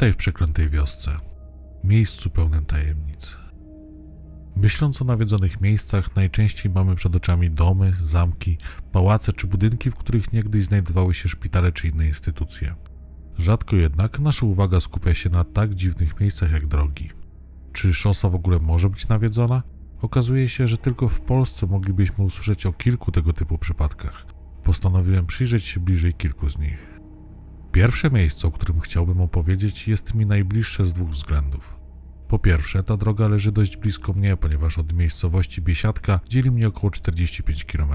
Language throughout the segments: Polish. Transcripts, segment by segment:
Tutaj w przeklętej wiosce, miejscu pełnym tajemnic. Myśląc o nawiedzonych miejscach, najczęściej mamy przed oczami domy, zamki, pałace czy budynki, w których niegdyś znajdowały się szpitale czy inne instytucje. Rzadko jednak nasza uwaga skupia się na tak dziwnych miejscach jak drogi. Czy szosa w ogóle może być nawiedzona? Okazuje się, że tylko w Polsce moglibyśmy usłyszeć o kilku tego typu przypadkach. Postanowiłem przyjrzeć się bliżej kilku z nich. Pierwsze miejsce, o którym chciałbym opowiedzieć, jest mi najbliższe z dwóch względów. Po pierwsze, ta droga leży dość blisko mnie, ponieważ od miejscowości Biesiadka dzieli mnie około 45 km.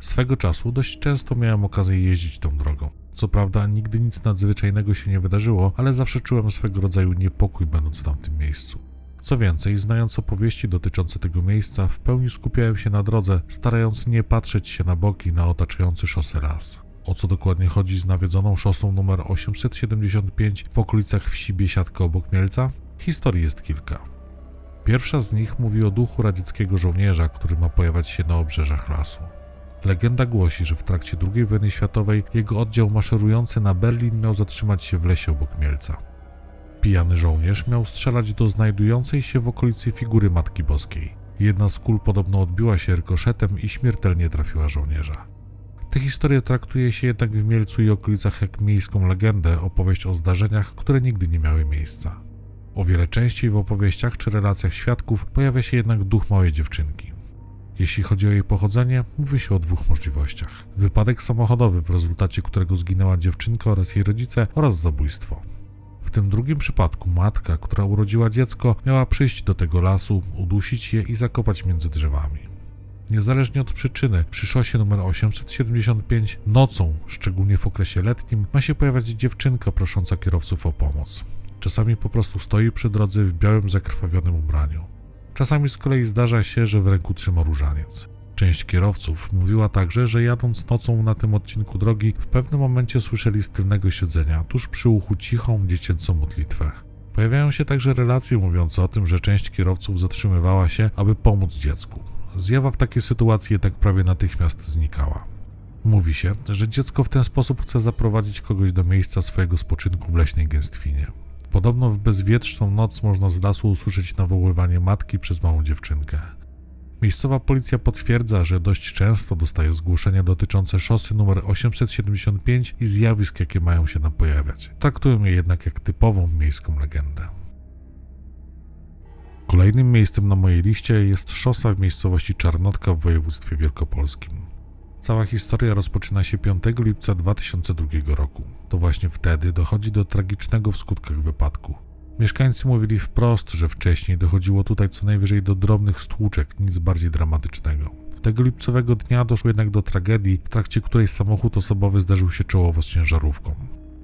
Swego czasu dość często miałem okazję jeździć tą drogą. Co prawda, nigdy nic nadzwyczajnego się nie wydarzyło, ale zawsze czułem swego rodzaju niepokój, będąc w tamtym miejscu. Co więcej, znając opowieści dotyczące tego miejsca, w pełni skupiałem się na drodze, starając nie patrzeć się na boki na otaczający szosę las. O co dokładnie chodzi z nawiedzoną szosą numer 875 w okolicach wsi Biesiadka obok Mielca? Historii jest kilka. Pierwsza z nich mówi o duchu radzieckiego żołnierza, który ma pojawiać się na obrzeżach lasu. Legenda głosi, że w trakcie II wojny światowej jego oddział maszerujący na Berlin miał zatrzymać się w lesie obok Mielca. Pijany żołnierz miał strzelać do znajdującej się w okolicy figury Matki Boskiej. Jedna z kul podobno odbiła się rykoszetem i śmiertelnie trafiła żołnierza. Tę historię traktuje się jednak w Mielcu i okolicach jak miejską legendę, opowieść o zdarzeniach, które nigdy nie miały miejsca. O wiele częściej w opowieściach czy relacjach świadków pojawia się jednak duch małej dziewczynki. Jeśli chodzi o jej pochodzenie, mówi się o dwóch możliwościach: wypadek samochodowy, w rezultacie którego zginęła dziewczynka oraz jej rodzice, oraz zabójstwo. W tym drugim przypadku matka, która urodziła dziecko, miała przyjść do tego lasu, udusić je i zakopać między drzewami. Niezależnie od przyczyny, przy szosie numer 875 nocą, szczególnie w okresie letnim, ma się pojawiać dziewczynka prosząca kierowców o pomoc. Czasami po prostu stoi przy drodze w białym, zakrwawionym ubraniu. Czasami z kolei zdarza się, że w ręku trzyma różaniec. Część kierowców mówiła także, że jadąc nocą na tym odcinku drogi, w pewnym momencie słyszeli z tylnego siedzenia, tuż przy uchu cichą, dziecięcą modlitwę. Pojawiają się także relacje mówiące o tym, że część kierowców zatrzymywała się, aby pomóc dziecku. Zjawa w takiej sytuacji jednak prawie natychmiast znikała. Mówi się, że dziecko w ten sposób chce zaprowadzić kogoś do miejsca swojego spoczynku w leśnej gęstwinie. Podobno w bezwietrzną noc można z lasu usłyszeć nawoływanie matki przez małą dziewczynkę. Miejscowa policja potwierdza, że dość często dostaje zgłoszenia dotyczące szosy numer 875 i zjawisk, jakie mają się nam pojawiać. Traktują je jednak jak typową miejską legendę. Kolejnym miejscem na mojej liście jest szosa w miejscowości Czarnotka w województwie wielkopolskim. Cała historia rozpoczyna się 5 lipca 2002 roku. To właśnie wtedy dochodzi do tragicznego w skutkach wypadku. Mieszkańcy mówili wprost, że wcześniej dochodziło tutaj co najwyżej do drobnych stłuczek, nic bardziej dramatycznego. Tego lipcowego dnia doszło jednak do tragedii, w trakcie której samochód osobowy zderzył się czołowo z ciężarówką.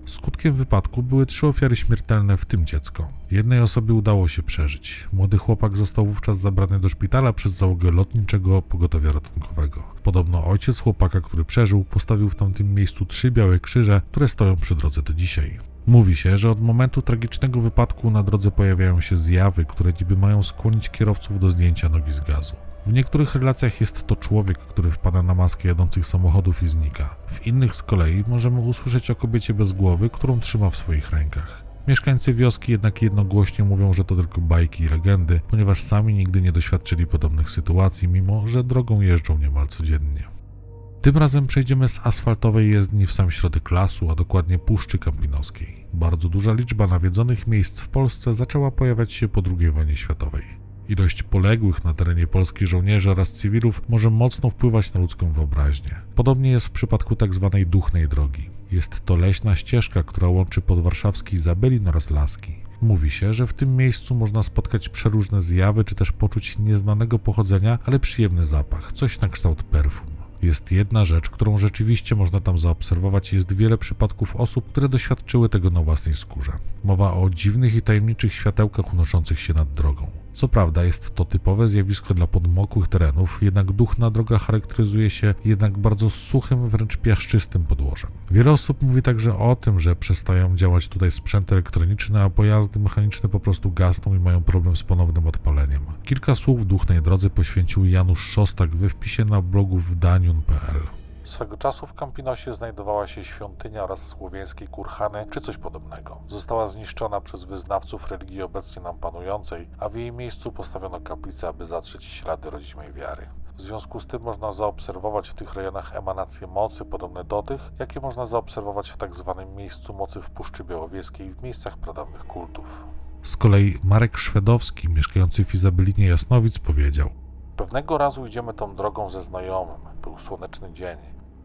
Skutkiem wypadku były trzy ofiary śmiertelne, w tym dziecko. Jednej osobie udało się przeżyć. Młody chłopak został wówczas zabrany do szpitala przez załogę lotniczego pogotowia ratunkowego. Podobno ojciec chłopaka, który przeżył, postawił w tamtym miejscu trzy białe krzyże, które stoją przy drodze do dzisiaj. Mówi się, że od momentu tragicznego wypadku na drodze pojawiają się zjawy, które niby mają skłonić kierowców do zdjęcia nogi z gazu. W niektórych relacjach jest to człowiek, który wpada na maskę jadących samochodów i znika. W innych z kolei możemy usłyszeć o kobiecie bez głowy, którą trzyma w swoich rękach. Mieszkańcy wioski jednak jednogłośnie mówią, że to tylko bajki i legendy, ponieważ sami nigdy nie doświadczyli podobnych sytuacji, mimo że drogą jeżdżą niemal codziennie. Tym razem przejdziemy z asfaltowej jezdni w sam środek lasu, a dokładnie Puszczy Kampinoskiej. Bardzo duża liczba nawiedzonych miejsc w Polsce zaczęła pojawiać się po II wojnie światowej. Ilość poległych na terenie Polski żołnierzy oraz cywilów może mocno wpływać na ludzką wyobraźnię. Podobnie jest w przypadku tzw. Tak duchnej drogi. Jest to leśna ścieżka, która łączy podwarszawski Zabelin oraz Laski. Mówi się, że w tym miejscu można spotkać przeróżne zjawy, czy też poczuć nieznanego pochodzenia, ale przyjemny zapach, coś na kształt perfum. Jest jedna rzecz, którą rzeczywiście można tam zaobserwować. Jest wiele przypadków osób, które doświadczyły tego na własnej skórze. Mowa o dziwnych i tajemniczych światełkach unoszących się nad drogą. Co prawda jest to typowe zjawisko dla podmokłych terenów, jednak duchna droga charakteryzuje się jednak bardzo suchym, wręcz piaszczystym podłożem. Wiele osób mówi także o tym, że przestają działać tutaj sprzęty elektroniczne, a pojazdy mechaniczne po prostu gasną i mają problem z ponownym odpaleniem. Kilka słów duchnej drodze poświęcił Janusz Szostak we wpisie na blogu w daniun.pl. Swego czasu w Campinosie znajdowała się świątynia oraz słowiańskiej kurhany czy coś podobnego. Została zniszczona przez wyznawców religii obecnie nam panującej, a w jej miejscu postawiono kaplicę, aby zatrzeć ślady rodzimej wiary. W związku z tym można zaobserwować w tych rejonach emanacje mocy podobne do tych, jakie można zaobserwować w tak zwanym miejscu mocy w Puszczy Białowieskiej w miejscach pradawnych kultów. Z kolei Marek Szwedowski, mieszkający w Izabelinie Jasnowic, powiedział: Pewnego razu idziemy tą drogą ze znajomym. Był słoneczny dzień.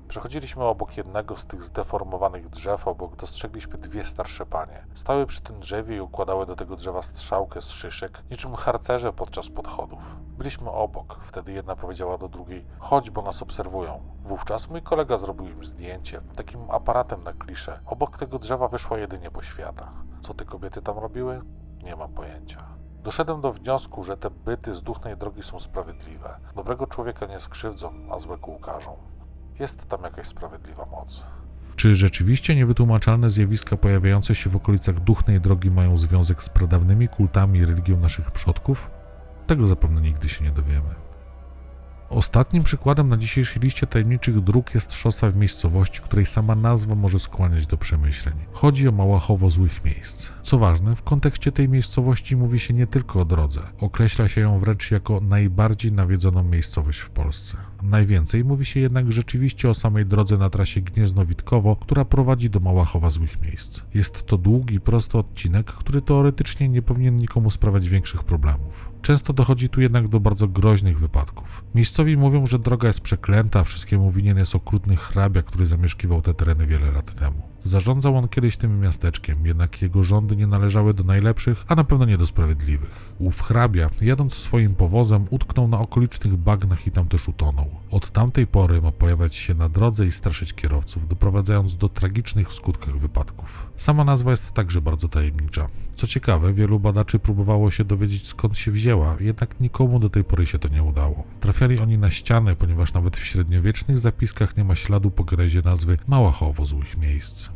Przechodziliśmy obok jednego z tych zdeformowanych drzew, obok dostrzegliśmy dwie starsze panie. Stały przy tym drzewie i układały do tego drzewa strzałkę z szyszek, niczym harcerze podczas podchodów. Byliśmy obok. Wtedy jedna powiedziała do drugiej: Chodź, bo nas obserwują. Wówczas mój kolega zrobił im zdjęcie, takim aparatem na kliszę. Obok tego drzewa wyszła jedynie poświata. Co te kobiety tam robiły? Nie mam pojęcia. Doszedłem do wniosku, że te byty z duchnej drogi są sprawiedliwe. Dobrego człowieka nie skrzywdzą, a złego ukażą. Jest tam jakaś sprawiedliwa moc. Czy rzeczywiście niewytłumaczalne zjawiska pojawiające się w okolicach duchnej drogi mają związek z pradawnymi kultami i religią naszych przodków? Tego zapewne nigdy się nie dowiemy. Ostatnim przykładem na dzisiejszej liście tajemniczych dróg jest szosa w miejscowości, której sama nazwa może skłaniać do przemyśleń. Chodzi o Małachowo złych miejsc. Co ważne, w kontekście tej miejscowości mówi się nie tylko o drodze. Określa się ją wręcz jako najbardziej nawiedzoną miejscowość w Polsce. Najwięcej mówi się jednak rzeczywiście o samej drodze na trasie Gniezno-Witkowo, która prowadzi do Małachowa złych miejsc. Jest to długi, prosty odcinek, który teoretycznie nie powinien nikomu sprawiać większych problemów. Często dochodzi tu jednak do bardzo groźnych wypadków. Miejscowi mówią, że droga jest przeklęta, wszystkiemu winien jest okrutny hrabia, który zamieszkiwał te tereny wiele lat temu. Zarządzał on kiedyś tym miasteczkiem, jednak jego rządy nie należały do najlepszych, a na pewno nie do sprawiedliwych. Ów hrabia, jadąc swoim powozem, utknął na okolicznych bagnach i tam też utonął. Od tamtej pory ma pojawiać się na drodze i straszyć kierowców, doprowadzając do tragicznych w skutkach wypadków. Sama nazwa jest także bardzo tajemnicza. Co ciekawe, wielu badaczy próbowało się dowiedzieć skąd się wzięła, jednak nikomu do tej pory się to nie udało. Trafiali oni na ścianę, ponieważ nawet w średniowiecznych zapiskach nie ma śladu po grezie nazwy Małachowo złych miejsc.